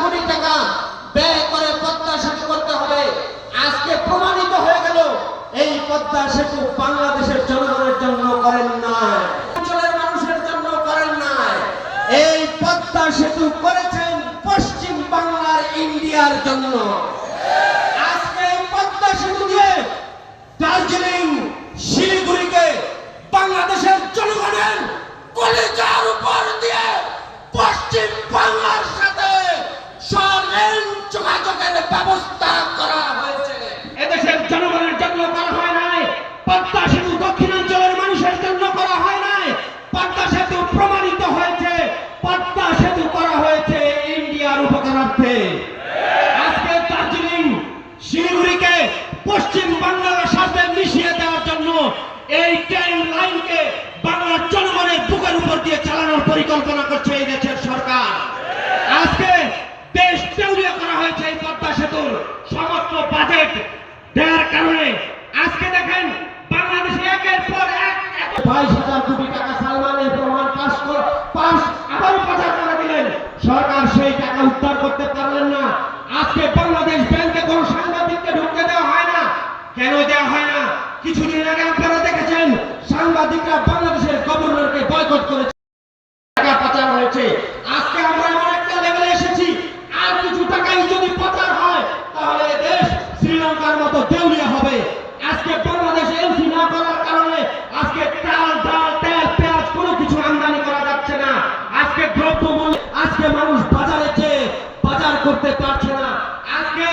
কোটি টাকা ব্যয় করে পদ্মা সেতু করতে হবে। আজকে প্রমাণিত হয়ে গেল, এই পদ্মা সেতু বাংলাদেশের জনগণের জন্য করেন নাই, অঞ্চলের মানুষের জন্য করেন নাই। এই পদ্মা সেতু করেছেন পশ্চিম বাংলার ইন্ডিয়ার জন্য। পশ্চিম বাংলার সাথে মিশিয়ে দেওয়ার জন্য এই ট্রেন লাইনকে বাংলার জনগণের বুকের উপর দিয়ে চালানোর পরিকল্পনা করছে এই দেশের সরকার। আজকে দেশ দেউলিয়া করা হয়েছে এই পদ্মা সেতুর সমস্ত বাজেট দেওয়ার কারণে। আজকে দেখেন বাংলাদেশে একের পর এক বাইশ হাজার কোটি টাকা সালমানের প্রমাণ পাশ কর পাশ আবারও পাচার করে দিলেন। সরকার সেই টাকা উদ্ধার করতে পারলেন না। আজকে বাংলাদেশ ব্যাংকে কোনো সাংবাদিককে ঢুকতে দেওয়া হয় না কেন দেওয়া হয় না কিছুদিন আগে আপনারা দেখেছেন, সাংবাদিকরা বাংলাদেশের গভর্নরকে বয়কট করেছে। টাকা পাচার হয়েছে। আজকে আমরা এমন একটা লেভেলে এসেছি, আর কিছু টাকাই যদি পাচার হয়, তাহলে দেশ শ্রীলঙ্কার মতো দেউলিয়া হবে। আজকে বাংলাদেশ এলসি না করার কারণে আজকে চাল, ডাল, তেল, পেঁয়াজ কোনো কিছু আমদানি করা যাচ্ছে না। আজকে দ্রব্যমূল্য, আজকে মানুষ বাজারে যেয়ে বাজার করতে পারছে না। আজকে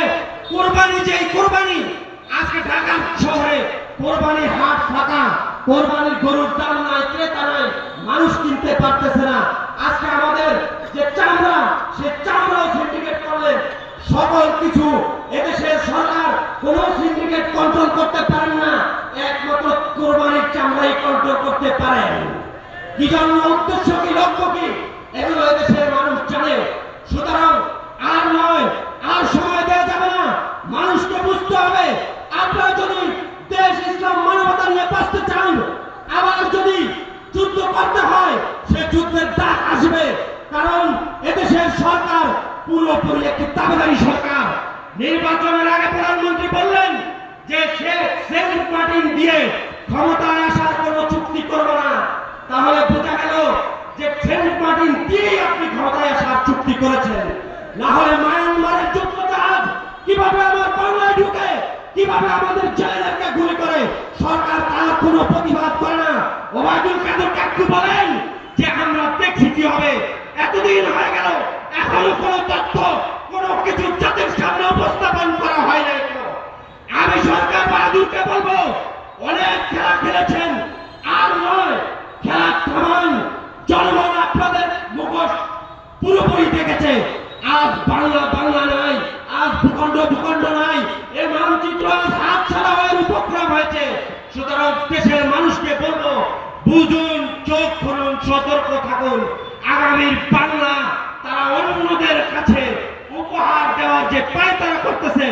কোরবানি, যেই কোরবানি, আজকে ঢাকা শহরে কোরবানির হাট ফাঁকা, কোরবানির গরুর দাম নাই, ক্রেতা নাই, মানুষ কিনতে পারতেছে না। আজকে আমাদের যে চামড়া, সে চামড়াও সিন্ডিকেট করলে সকল কিছু এদেশের সরকার কোন সিন্ডিকেট কন্ট্রোল করতে পারেন না। একমাত্র কোরবানির চামড়াই কন্ট্রোল করতে পারেন কি জন্য? উদ্দেশ্য কি? লক্ষ্য কি? এগুলো এদেশের মানুষ জানে সুতরাং আর নয় আর সময় দেওয়া যাবে না মানুষকে বুঝতে হবে আপনারা যদি দেশ ইসলাম মানবতা নিয়ে বাঁচতে চান আবার যদি যুদ্ধ করতে হয় সে যুদ্ধের ডাক আসবে কারণ এদেশের সরকার পুরোপুরি একটি দাবিদারি সরকার। নির্বাচনের আগে প্রধানমন্ত্রী বললেন যে সে দিয়ে ক্ষমতায় আসার কোনো চুক্তি করবে না। তাহলে বোঝা গেল যে সেন্ট মার্টিন দিয়ে আপনি ক্ষমতায় আসার চুক্তি করেছেন। না হলে মায়ানমারের যুদ্ধ কীভাবে আমার বাংলায় ঢুকে, কীভাবে আমাদের ছেলেদেরকে গুলি করে, সরকার তার কোনো প্রতিবাদ করে না। ওবায়দুল কাদের কাকু বলেন যে আমরা দেখছি কি হবে এতদিন হয়ে গেল এখনও কোনো তথ্য, কোনো কিছু জাতির সামনে উপস্থাপন করা হয় নাই আমি সরকার বাহাদুরকে বলব, অনেক খেলা খেলেছেন, আর নয়, খেলা থামান জনগণ আপনাদের মুখোশ পুরোপুরি দেখেছে। আজ বাংলা বাংলা নাই, আজ ভূখণ্ড ভূখণ্ড নাই, এ মানচিত্র আজ হাত ছাড়া হয়ে উপক্রম হয়েছে। সুতরাং দেশের মানুষকে বলব, বুঝুন, চোখ খুলুন, সতর্ক থাকুন। আগামীর বাংলা তারা অন্যদের কাছে উপহার দেওয়ার যে পায়তারা করতেছে,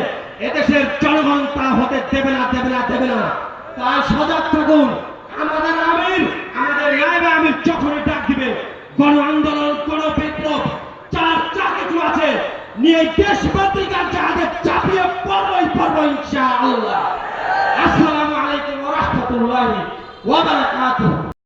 এদেশের জনগণ তা হতে দেবে না দেবে না দেবে না। তাই সজাগ থাকুন। আমাদের আমির, আমাদের নাইবে আমির যখনই ডাক দিবে, গণ আন্দোলন, গণ বিপ্লব চার চা কিছু আছে, নিয়ে দেশ পত্রিকার জাহাজে চাপিয়ে পড়বই পড়ব ইনশাআল্লাহ। আসসালামু আলাইকুম ওয়া রাহমাতুল্লাহি